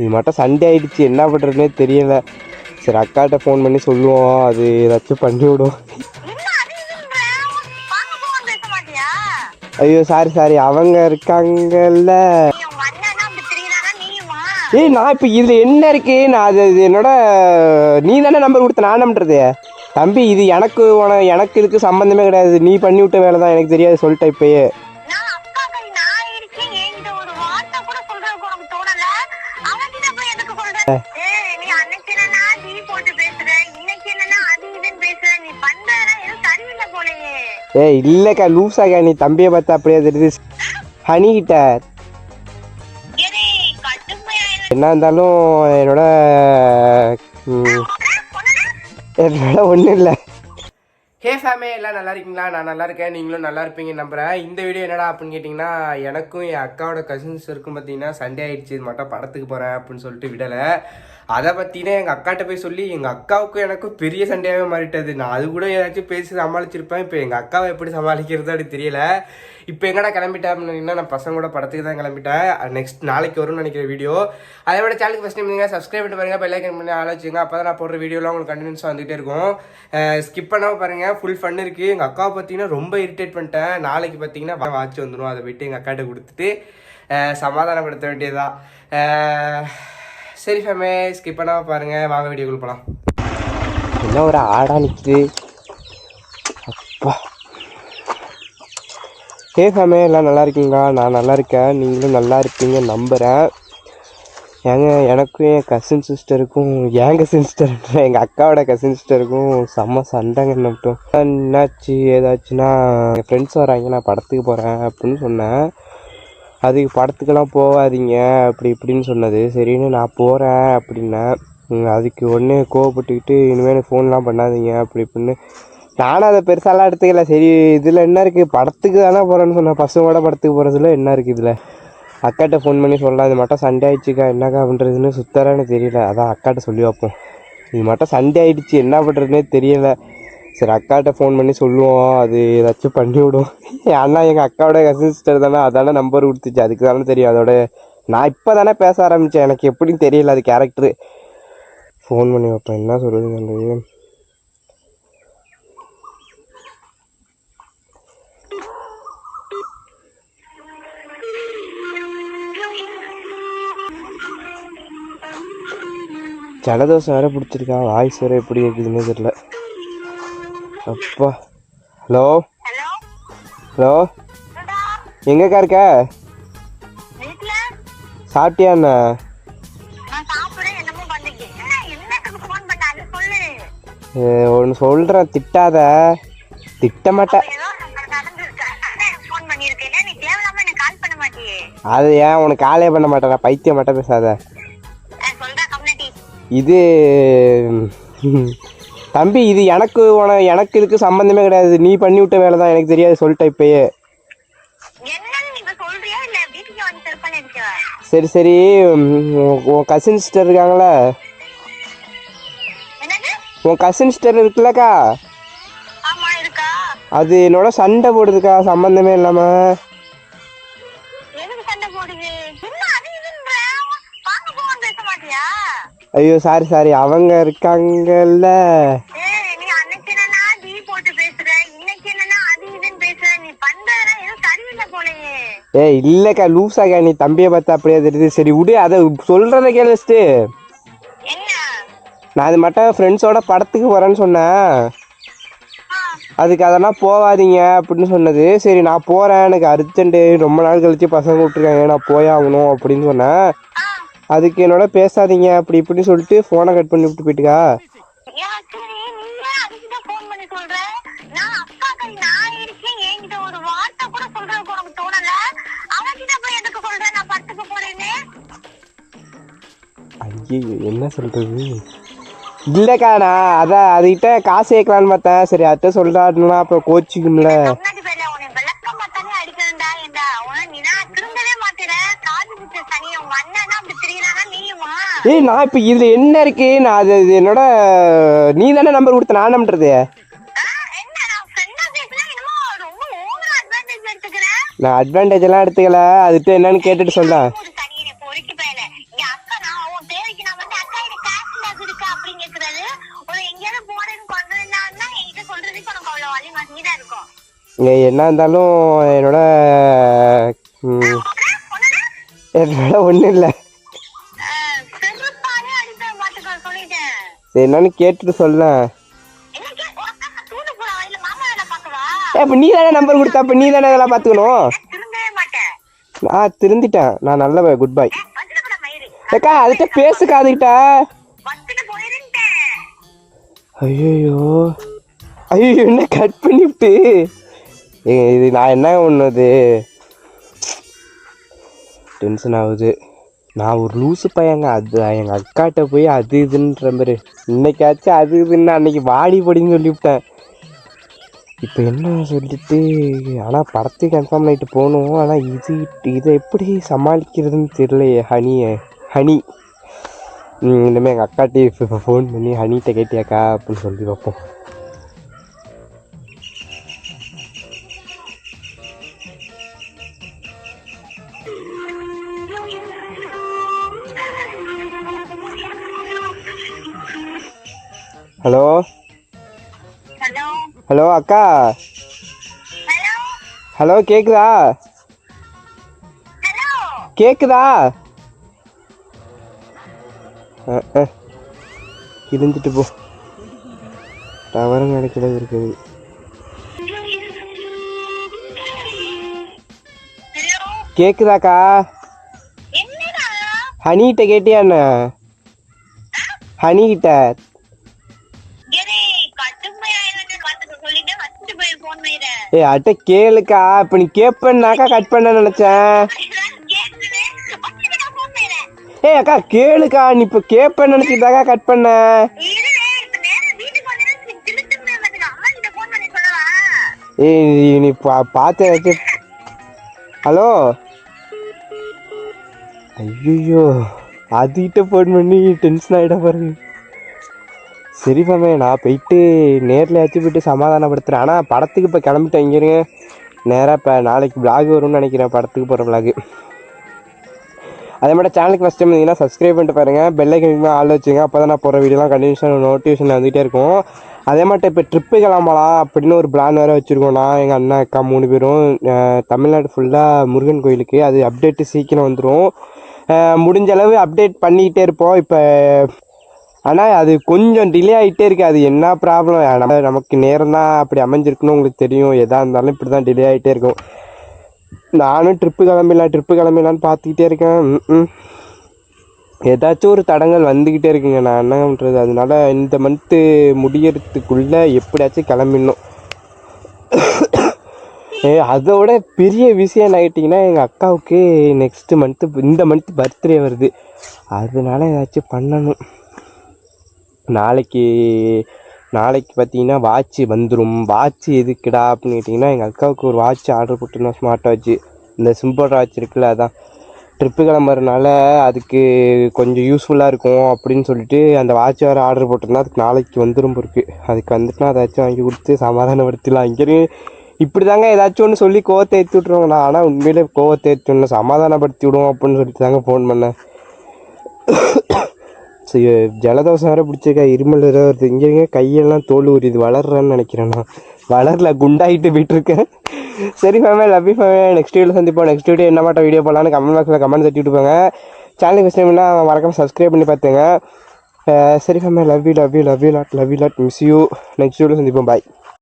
இது மட்டும் சண்டே ஆயிடுச்சு. என்ன பண்ணுறதுனே தெரியல. சரி அக்காட்ட ஃபோன் பண்ணி சொல்லுவோம். அது ஏதாச்சும் பண்ணி விடும்? ஐயோ சாரி சாரி அவங்க இருக்காங்கல்ல? ஏய் நான் இப்போ இதில் என்ன இருக்கு? நான் அது இது என்னோட நீ தானே நம்பர் கொடுத்த நான் நம்புறது. தம்பி இது எனக்கு உன எனக்கு இதுக்கு சம்மந்தமே கிடையாது. நீ பண்ணி விட்ட வேலை தான் எனக்கு தெரியாது சொல்லிட்டேன் இப்பயே. ஏய் இல்லைக்கா லூஸாக்கா நீ தம்பியை பார்த்தா அப்படியே தெரியுது கடுமையா இரு. என்ன இருந்தாலும் என்னோட? என்னோட ஒன்றும் இல்லை. ஹே ஃபேமே எல்லாம் நல்லா இருக்கீங்களா? நான் நல்லா இருக்கேன். நீங்களும் நல்லா இருப்பீங்க நம்புறேன். இந்த வீடியோ என்னடா அப்படின்னு கேட்டிங்கன்னா எனக்கும் என் அக்காவோட கசின்ஸ் இருக்கும் பார்த்தீங்கன்னா சண்டே ஆயிடுச்சு. இது மட்டும் படத்துக்கு போகிறேன் அப்படின்னு சொல்லிட்டு விடலை. அதை பற்றினா எங்கள் அக்காட்ட போய் சொல்லி எங்கள் அக்காவுக்கும் எனக்கும் பெரிய சண்டையாகவே மாறிட்டது. நான் அது கூட ஏதாச்சும் பேசி சமாளிச்சிருப்பேன். இப்போ எங்கள் அக்காவை எப்படி சமாளிக்கிறது அப்படி தெரியல. இப்போ எங்கடா கிளம்பிட்டேன் அப்படின்னா நான் பசங்க கூட படத்துக்கு தான் கிளம்பிட்டேன். நெக்ஸ்ட் நாளைக்கு வரும்னு நினைக்கிற வீடியோ அதை விட சேனலுக்கு ஃபஸ்ட் டைம் நீங்கள் சப்ஸ்கிரைப் பண்ணி பாருங்கள் பெல் ஐக்கன் பண்ணி ஆலோசிங்க அப்போ தான் நான் போடுற வீடியோலாம் உங்களுக்கு கண்டினியூஸாக வந்துகிட்டே இருக்கும். ஸ்கிப் பண்ணாமல் பாருங்கள் ஃபுல் ஃபன் இருக்குது எங்கள் அக்காவை பார்த்தீங்கன்னா ரொம்ப இரிட்டேட் பண்ணிட்டேன். நாளைக்கு பார்த்தீங்கன்னா வாட்ச் வந்துடும் அதை போயிட்டு எங்கள் அக்காட்ட கொடுத்துட்டு சமாதானப்படுத்த வேண்டியதுதான். சரி ஃபேமே ஸ்கிப் பண்ணாமல் பாருங்கள் வாங்க வீடியோக்குள் போகலாம் என்ன ஒரு ஆடா நிற்குது அப்பா. ஹே ஃபேமே எல்லாம் நல்லா இருக்கீங்களா? நான் நல்லா இருக்கேன். நீங்களும் நல்லா இருப்பீங்க நம்புகிறேன் ஏங்க எனக்கும் என் கசின் சிஸ்டருக்கும் என் கசின் சிஸ்டர் எங்கள் அக்காவோட கசின் சிஸ்டருக்கும் செம்ம சண்டைங்க மட்டும் என்னாச்சு ஏதாச்சுன்னா என் ஃப்ரெண்ட்ஸ் வராங்க நான் படத்துக்கு போகிறேன் அப்படின்னு சொன்னேன். அதுக்கு படத்துக்கெல்லாம் போகாதீங்க. அப்படி இப்படின்னு சொன்னது. சரின்னு நான் போகிறேன் அப்படின்னேன் அதுக்கு ஒன்று கோவப்பட்டுக்கிட்டு இனிமேல் ஃபோன்லாம் பண்ணாதீங்க. அப்படி இப்படின்னு. நானும் அதை பெருசாலாம் எடுத்துக்கல. சரி இதில் என்ன இருக்குது படத்துக்கு தானே போகிறேன்னு சொன்னேன். பசங்களோட படத்துக்கு போகிறதுல என்ன இருக்குது இதில்? அக்காட்ட ஃபோன் பண்ணி சொல்லலாம். இது மட்டும் சண்டே ஆயிடுச்சுக்கா. என்னக்கா பண்ணுறதுன்னு சுத்தரான்னு தெரியல. அதான் அக்காட்ட சொல்லி வைப்போம் இது மட்டும் சண்டே ஆயிடுச்சு. என்ன பண்ணுறதுனே தெரியலை. சரி அக்காட்ட ஃபோன் பண்ணி சொல்லுவோம். அது ஏதாச்சும் பண்ணி விடும் அண்ணா எங்கள் அக்காவோட கசின் சிஸ்டர் தானே அதான நம்பர் கொடுத்துச்சு. அதுக்கு தானே தெரியும். அதோட நான் இப்போ தானே பேச ஆரம்பித்தேன் எனக்கு எப்படின்னு தெரியல அது கேரக்டரு ஃபோன் பண்ணி வைப்பேன் என்ன சொல்கிறது ஜலதோஷம் வேற பிடிச்சிருக்கா. வாய்ஸ் வேற எப்படி இருக்குதுன்னே தெரியல. அப்பா. ஹலோ? ஹலோ? எங்கக்கா இருக்க? சாப்பிட்டியா என்ன. ஒன்று சொல்கிறேன் திட்டாத. திட்ட மாட்டேன். அது ஏன் உனக்கு காலே பண்ண மாட்டேன் பைத்தியம் மட்டும் பேசாத இது தம்பி இது எனக்கு உன எனக்கு இதுக்கு சம்மந்தமே கிடையாது. நீ பண்ணி விட்ட வேலை தான் எனக்கு தெரியாது சொல்லிட்டேன் இப்பயே. சரி சரி. உன் கசின் சிஸ்டர் இருக்காங்களே உன் கசின் சிஸ்டர் இருக்குல்லக்கா? அது என்னோட சண்டை போடுதுக்கா சம்மந்தமே இல்லாமல் எதுக்கு சண்டை போடுது? ஐயோ சாரி சாரி அவங்க இருக்காங்கல்ல. ஏய் இல்லைக்கா லூஸாக்கா நீ தம்பியை பார்த்தா அப்படியே தெரியுது. சரி விடு. அதை சொல்கிறத கேளு ஃபஸ்ட்டு நான் அது மட்டும் ஃப்ரெண்ட்ஸோட படத்துக்கு போகிறேன்னு சொன்னேன். அதுக்கு அதெல்லாம் போகாதீங்க அப்படின்னு சொன்னது. சரி நான் போகிறேன் எனக்கு அர்ஜென்ட்டு ரொம்ப நாள் கழிச்சு பசங்க விட்ருக்காங்க நான் போய் ஆகணும் அப்படின்னு சொன்னேன். அதுக்கு என்னோட பேசாதீங்க அப்படி இப்படின்னு சொல்லிட்டு ஃபோனை கட் பண்ணி விட்டு போயிட்டுக்கா. ஐயோ என்ன சொல்கிறது இல்லைக்கா நான் அதான் அதுகிட்ட காசு கேட்கலான்னு பார்த்தேன். சரி அத்தை சொல்கிறாருன்னா அப்புறம் கோச்சிக்கும்ல. ஏய் நான் இப்போ இதுல என்ன இருக்கு? நான் அது என்னோட நீ தானே நம்பர் கொடுத்த நான் நம்புறது? நான் அட்வான்டேஜ் எல்லாம் எடுத்துக்கல. அதுக்கு என்னன்னு கேட்டுட்டு சொல்ல என்ன இருந்தாலும் என்னோட என்னோட ஒன்றும் இல்லை. சரி என்னன்னு கேட்டுட்டு சொல்லேன் என்ன ஏ நீ தானே நம்பர் கொடுத்தா அப்போ நீ தானே இதெல்லாம் பார்த்துக்கணும்? நான் திருந்திட்டேன். நான் நல்ல குட் பை ஏக்கா அதுகிட்ட பேசுக்கா அதுகிட்ட ஐயோ ஐயோ என்ன கட் பண்ணிவிட்டு இது நான் என்ன ஒன்றுது டென்ஷன் ஆகுது. நான் ஒரு லூசு பையங்க. அது எங்கள் அக்காட்ட போய் அது இதுன்ற மாதிரி. இன்னைக்காச்சும் அது இதுன்னு அன்னைக்கு வாடி படின்னு சொல்லிவிட்டேன். இப்போ என்ன சொல்லிட்டு? ஆனால் படத்துக்கு கன்ஃபார்ம் ஆகிட்டு போகணும். ஆனால் இது இதை எப்படி சமாளிக்கிறதுன்னு தெரியலையே ஹனியை. ஹனி. இனிமேல் எங்கள் அக்காட்டி இப்போ ஃபோன் பண்ணி ஹனிகிட்ட கேட்டியாக்கா அப்படின்னு சொல்லி பார்ப்போம். ஹலோ? ஹலோ? அக்கா? ஹலோ? கேக்குதா? கேக்குதா. இருந்துட்டு போ. டவரும் கிடைக்கல இருக்குது. கேக்குதாக்கா? ஹனிகிட்ட கேட்டியா என்ன? ஹனிகிட்ட? ஏ அட்ட கேளுக்கா. இப்போ நீ கேப்பேன்னாக்கா கட் பண்ண நினச்சேன். ஏய் அக்கா கேளுக்கா. நீ இப்போ கேப்பேன்னு நினச்சிட்டாக்கா கட் பண்ண. ஏய் நீ- பா பார்த்து ஹலோ? ஐயோ அதுகிட்ட ஃபோன் பண்ணி டென்ஷன் ஆகிட பாருங்க. சரி நான் போயிட்டு நேரில் ஆச்சு போயிட்டு சமாதானப்படுத்துகிறேன் ஆனால் படத்துக்கு இப்போ கிளம்பிட்டேன். இங்கிருங்க நேராக இப்போ நாளைக்கு ப்ளாக் வரும்னு நினைக்கிறேன் படத்துக்கு போகிற ப்ளாக் அதே மாதிரி சேனலுக்கு ஃபஸ்ட் டைம் இருந்தீங்கன்னா சப்ஸ்கிரைப் பண்ணிட்டு பாருங்கள் பெல் ஐக்கனுக்கு ஆள் வச்சுங்க அப்போ தான் நான் போகிற வீடியோலாம் கண்டினியூஷன் நோட்டிஃபிகேஷன் வந்துகிட்டே இருக்கும். அதே மாதிரி இப்போ ட்ரிப்பு கிளம்பலாம் அப்படின்னு ஒரு பிளான் வேறு வச்சுருக்கோம். நான் எங்கள் அண்ணன் அக்கா மூணு பேரும். தமிழ்நாடு ஃபுல்லாக முருகன் கோயிலுக்கு. அது அப்டேட்டு சீக்கிரம் வந்துடும் முடிஞ்ச அளவு அப்டேட் பண்ணிக்கிட்டே இருப்போம். இப்போ ஆனால் அது கொஞ்சம் டிலே ஆகிட்டே இருக்குது அது என்ன ப்ராப்ளம் நம்ம நமக்கு நேரம் தான் அப்படி அமைஞ்சிருக்குன்னு உங்களுக்கு தெரியும். எதாக இருந்தாலும் இப்படி தான் டிலே ஆகிட்டே இருக்கும். நானும் ட்ரிப்பு கிளம்பிடலாம் ட்ரிப்பு கிளம்பிடலான்னு பார்த்துக்கிட்டே இருக்கேன். ஏதாச்சும் ஒரு தடங்கள் வந்துக்கிட்டே இருக்குங்க. நான் என்ன பண்ணுறது அதனால இந்த மந்த்து முடியறதுக்குள்ளே எப்படியாச்சும் கிளம்பிடணும். ஏ அதோட பெரிய விஷயம் என்ன ஆகிட்டிங்கன்னா எங்கள் அக்காவுக்கு நெக்ஸ்ட்டு மந்த்து இந்த மந்த்து பர்த்டே வருது. அதனால ஏதாச்சும் பண்ணணும். நாளைக்கு நாளைக்கு பார்த்தீங்கன்னா வாட்ச்சு வந்துடும் வாட்ச்சு எதுக்குடா அப்படின்னு கேட்டிங்கன்னா எங்கள் அக்காவுக்கு ஒரு வாட்ச் ஆர்டர் போட்டிருந்தோம் ஸ்மார்ட் வாட்ச் இந்த சிம்பிள் வாட்ச் இருக்குல்ல அதான். ட்ரிப்பு கிளம்புறதுனால அதுக்கு கொஞ்சம் யூஸ்ஃபுல்லாக இருக்கும் அப்படின்னு சொல்லிட்டு அந்த வாட்ச் வேறு ஆர்டர் போட்டிருந்தா அதுக்கு நாளைக்கு வந்துடும் இருக்கு அதுக்கு வந்துட்டுனா அதாச்சும் வாங்கி கொடுத்து சமாதானப்படுத்திடலாம். இங்கே இப்படி தாங்க ஏதாச்சும் ஒன்று சொல்லி கோவத்தை ஏற்றி விட்ருவாங்க நான் ஆனால் உண்மையிலே கோவத்தை ஏற்றி விடணும் சமாதானப்படுத்தி விடுவோம் அப்படின்னு சொல்லிட்டு தாங்க ஃபோன் பண்ணேன். ஜலதோஷம் வேறு பிடிச்சிருக்கா இருமல் வேறு வருது. இங்கே கையெல்லாம் தோல் உரியுது வளர்றேன்னு நினைக்கிறேன் நான். வளரல குண்டாகிட்டு போயிட்டுருக்கேன் சரி ஃபேமே லவ் யூ ஃபேமே நெக்ஸ்ட் வீடியோ சந்திப்போம். நெக்ஸ்ட் வீடியோ என்ன மாட்ட வீடியோ போடலான்னு கமெண்ட் பாக்ஸில் கமெண்ட் தட்டி விட்டுப்பாங்க சேனலுக்கு ஃபஸ்ட் டைம்னா சப்ஸ்கிரைப் பண்ணி பார்த்துங்க சரி ஃபேமே love you love you love you lot love you lot miss you next video சந்திப்போம். பாய்